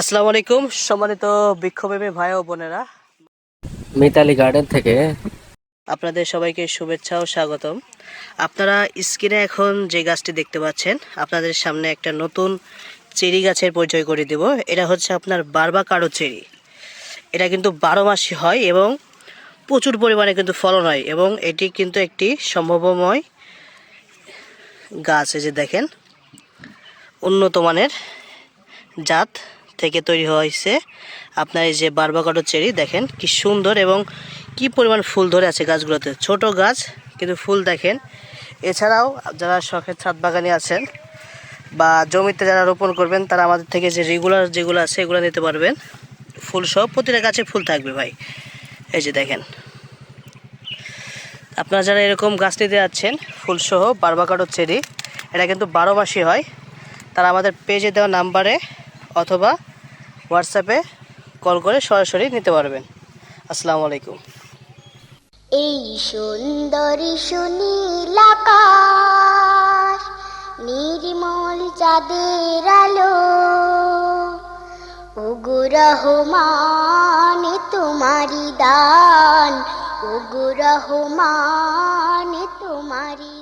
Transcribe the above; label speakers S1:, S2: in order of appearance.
S1: আসসালামু আলাইকুম সম্মানিত বিক্ষোভেমী ভাই ও বোনেরা।
S2: মিতালি গার্ডেন থেকে।
S1: আপনাদের সবাইকে শুভেচ্ছা ও স্বাগতম। আপনারা স্ক্রিনে এখন যে গাছটি দেখতে পাচ্ছেন আপনাদের সামনে একটা নতুন চেরি গাছের পরিচয় করে দেব। এটা হচ্ছে আপনার বারবা কারও চেরি। এটা কিন্তু বারো মাসই হয় এবং প্রচুর পরিমাণে কিন্তু ফলন হয় এবং এটি কিন্তু একটি সম্ভাবময় গাছ। এই যে দেখেন উন্নত মানের জাত। থেকে তৈরি হয়েছে। আপনার এই যে বারবাকাটো চেরি, দেখেন কি সুন্দর এবং কি পরিমাণ ফুল ধরে আছে গাছগুলোতে। ছোট গাছ, কিন্তু ফুল দেখেন। এছাড়াও যারা শখের ছাদ বাগানে আছেন বা জমিতে যারা রোপণ করবেন, তারা আমাদের থেকে যে রেগুলার যেগুলো আছে, এগুলো নিতে পারবেন। ফুল সহ প্রতিটা গাছে ফুল থাকবে ভাই। এই যে দেখেন। আপনারা যারা এরকম গাছ নিতে যাচ্ছেন ফুলসহ বারবাকাটো চেরি, এটা কিন্তু বারো মাসই হয়। তারা আমাদের পেজে দেওয়া নাম্বারে অথবা হোয়াটসঅ্যাপে কল করে সরাসরি নিতে পারবেন। আসসালামু আলাইকুম।
S3: এই সুন্দর সুনীল আকাশ, নির্মল চাঁদের আলো ওগো রহমান তোমারি দান ওগো রহমান তোমারি